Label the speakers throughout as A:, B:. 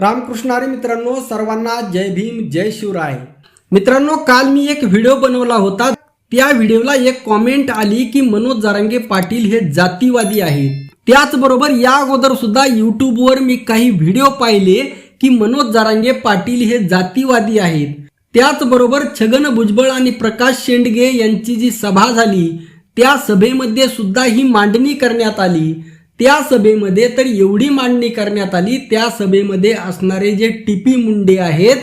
A: रामकृष्णारी मित्रांनो सर्वांना जय भीम जय शिवराय. मित्रांनो काल मी एक व्हिडिओ बनवला होता. त्या व्हिडिओला एक कॉमेंट आली की मनोज जारांगे पाटील हे जातीवादी आहेत. त्याचबरोबर या अगोदर सुद्धा युट्यूबवर मी काही व्हिडिओ पाहिले की मनोज जारांगे पाटील हे जातीवादी आहेत. त्याचबरोबर छगन भुजबळ आणि प्रकाश शेंडगे यांची जी सभा झाली त्या सभेमध्ये सुद्धा ही मांडणी करण्यात आली. त्या सभेमध्ये तर एवढी मांडणी करण्यात आली त्या सभेमध्ये असणारे जे टिपी मुंडे आहेत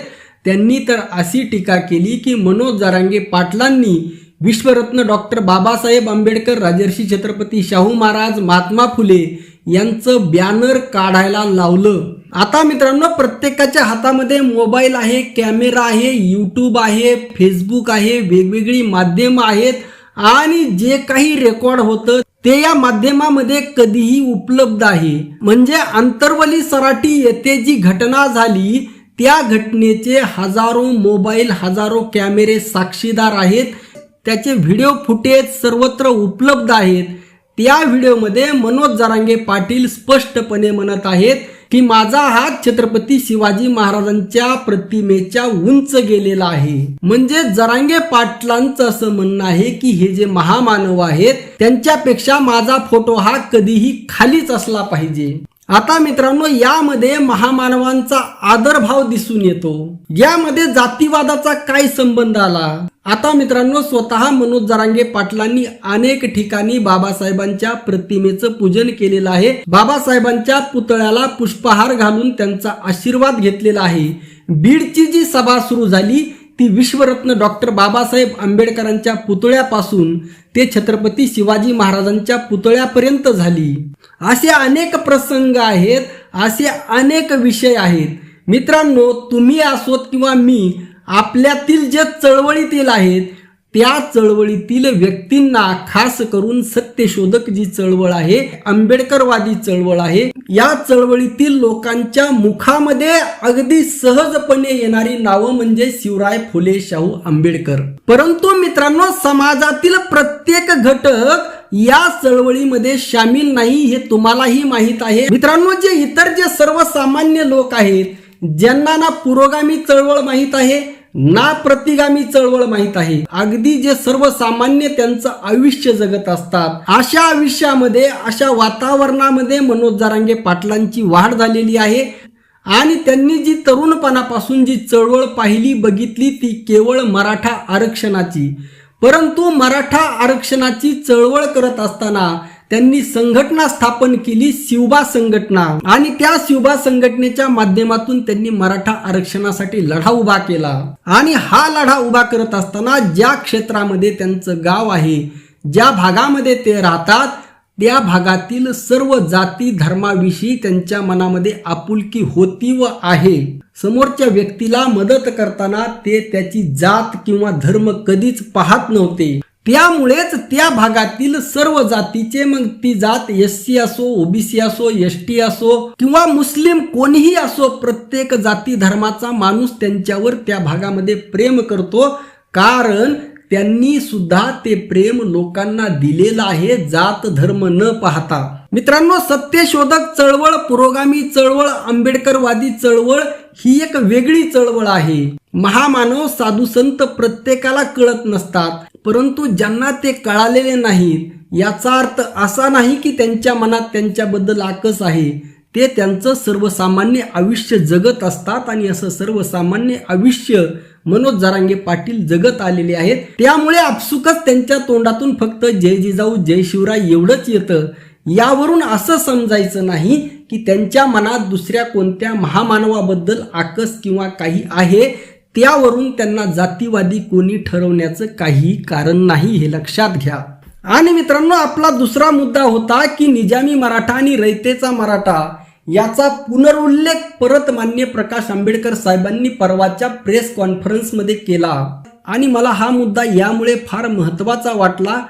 A: त्यांनी तर अशी टीका केली की मनोज जारांगे पाटलांनी विश्वरत्न डॉक्टर बाबासाहेब आंबेडकर राजर्षी छत्रपती शाहू महाराज महात्मा फुले यांचं बॅनर काढायला लावलं. आता मित्रांनो प्रत्येकाच्या हातामध्ये मोबाईल आहे कॅमेरा आहे यूट्यूब आहे फेसबुक आहे वेगवेगळी माध्यमं आहेत आणि जे काही रेकॉर्ड होतं ते या माध्यमामध्ये कधीही उपलब्ध आहे. म्हणजे आंतरवली सराटी येथे जी घटना झाली त्या घटनेचे हजारो मोबाईल हजारो कॅमेरे साक्षीदार आहेत. त्याचे व्हिडिओ फुटेज सर्वत्र उपलब्ध आहेत. त्या व्हिडिओमध्ये मनोज जरांगे पाटील स्पष्टपणे म्हणत आहेत की माझा हात छत्रपती शिवाजी महाराजांच्या प्रतिमेच्या उंच गेलेला आहे. म्हणजे जरांगे पाटलांचं असं म्हणणं आहे की हे जे महामानव आहेत त्यांच्यापेक्षा माझा फोटो हा कधीही खालीच असला पाहिजे. आता मित्रांनो यामध्ये महामानवांचा आदरभाव दिसून येतो. यामध्ये जातीवादाचा काय संबंध आला? आता मित्रांनो स्वतः मनोज जरांगे पाटलांनी अनेक ठिकाणी बाबासाहेबांच्या प्रतिमेचं पूजन केलेलं आहे. बाबासाहेबांच्या पुतळ्याला पुष्पहार घालून त्यांचा आशीर्वाद घेतलेला आहे. बीडची जी सभा सुरू झाली ती विश्वरत्न डॉक्टर बाबासाहेब आंबेडकरांच्या पुतळ्यापासून ते छत्रपती शिवाजी महाराजांच्या पुतळ्यापर्यंत झाली. असे अनेक प्रसंग आहेत असे अनेक विषय आहेत. मित्रांनो तुम्ही असोत किंवा मी आपल्यातील जे चळवळीतील आहेत त्या चळवळीतील व्यक्तींना खास करून सत्यशोधक जी चळवळ आहे आंबेडकरवादी चळवळ आहे. या चळवळीतील लोकांच्या मुखामध्ये अगदी सहजपणे येणारी नावं म्हणजे शिवराय फुले शाहू आंबेडकर. परंतु मित्रांनो समाजातील प्रत्येक घटक या चळवळीमध्ये सामील नाही हे तुम्हालाही माहीत आहे. मित्रांनो जे इतर जे सर्वसामान्य लोक आहेत ज्यांना ना पुरोगामी चळवळ माहीत आहे ना प्रतिगामी चळवळ माहीत आहे. अगदी जे सर्वसामान्य त्यांचं आयुष्य जगत असतात. अशा आयुष्यामध्ये अशा वातावरणामध्ये मनोज जारांगे पाटलांची वाढ झालेली आहे. आणि त्यांनी जी तरुणपणापासून जी चळवळ पाहिली बघितली ती केवळ मराठा आरक्षणाची. परंतु मराठा आरक्षणाची चळवळ करत असताना त्यांनी संघटना स्थापन केली शिवबा संघटना. आणि त्या शिवबा संघटनेच्या माध्यमातून त्यांनी मराठा आरक्षणासाठी लढा उभा केला. आणि हा लढा उभा करत असताना ज्या क्षेत्रामध्ये त्यांचं गाव आहे ज्या भागामध्ये ते राहतात त्या भागातील सर्व जाती धर्माविषयी त्यांच्या मनामध्ये आपुलकी होती व आहे. समोरच्या व्यक्तीला मदत करताना ते त्याची जात किंवा धर्म कधीच पाहत नव्हते. त्यामुळेच त्या भागातील सर्व जातीचे मग ती जात एस सी असो ओबीसी असो एस टी असो किंवा मुस्लिम कोणीही असो प्रत्येक जाती धर्माचा माणूस त्यांच्यावर त्या भागामध्ये प्रेम करतो. कारण त्यांनी सुद्धा ते प्रेम लोकांना दिलेलं आहे जात धर्म न पाहता. मित्रांनो सत्यशोधक चळवळ पुरोगामी चळवळ आंबेडकरवादी चळवळ ही एक वेगळी चळवळ आहे. महामानव साधू संत प्रत्येकाला कळत नसतात. परंतु ज्यांना ते कळालेले नाहीत याचा अर्थ असा नाही की त्यांच्या मनात त्यांच्याबद्दल आकस आहे. ते त्यांचं सर्वसामान्य आयुष्य जगत असतात आणि असं सर्वसामान्य आयुष्य मनोज जरांगे पाटील जगत आलेले आहेत. त्यामुळे आपसुकच त्यांच्या तोंडातून फक्त जय जिजाऊ जय शिवराय एवढंच येतं. यावरून असं समजायचं नाही की त्यांच्या मनात दुसऱ्या कोणत्या महामानवाबद्दल आकस किंवा काही आहे. त्यावरून त्यांना जातीवादी कोणी ठरवण्याचं काही कारण नाही हे लक्षात घ्या. आणि मित्रांनो आपला दुसरा मुद्दा होता की निजामी मराठा आणि रयतेचा मराठा याचा पुनरुल्लेख परत मान्य प्रकाश आंबेडकर साहेबांनी परवाच्या प्रेस कॉन्फरन्समध्ये केला. आणि मला हा मुद्दा यामुळे फार महत्त्वाचा वाटला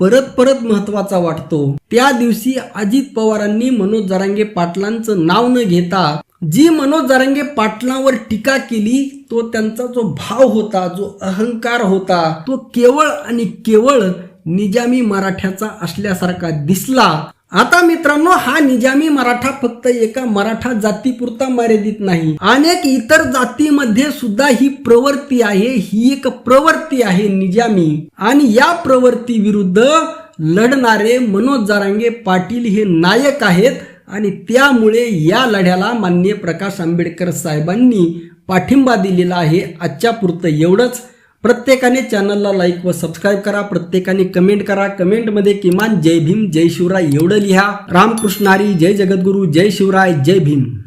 A: परत परत महत्त्वाचा वाटतो. त्या दिवशी अजित पवारांनी मनोज जरांगे पाटलांचं नाव न घेता जी मनोज जारंगे पाटलांवर टीका केली तो त्यांचा जो भाव होता जो अहंकार होता तो केवळ आणि केवळ निजामी मराठ्याचा असल्यासारखा दिसला. आता मित्रांनो हा निजामी मराठा फक्त एका मराठा जातीपुरता मर्यादित नाही. अनेक इतर जातीमध्ये सुद्धा ही प्रवृत्ती आहे ही एक प्रवृत्ती आहे निजामी. आणि या प्रवृत्ती विरुद्ध लढणारे मनोज जारांगे पाटील हे नायक आहेत. आणि त्यामुळे या लढ्याला माननीय प्रकाश आंबेडकर साहेबांनी पाठिंबा दिलेला आहे. आजच्या पुरतं एवढंच. प्रत्येकाने चॅनलला लाईक व सबस्क्राईब करा. प्रत्येकाने कमेंट करा. कमेंटमध्ये किमान जय भीम जय शिवराय एवढं लिहा. रामकृष्ण हरी जय जगद्गुरू जय शिवराय जय भीम.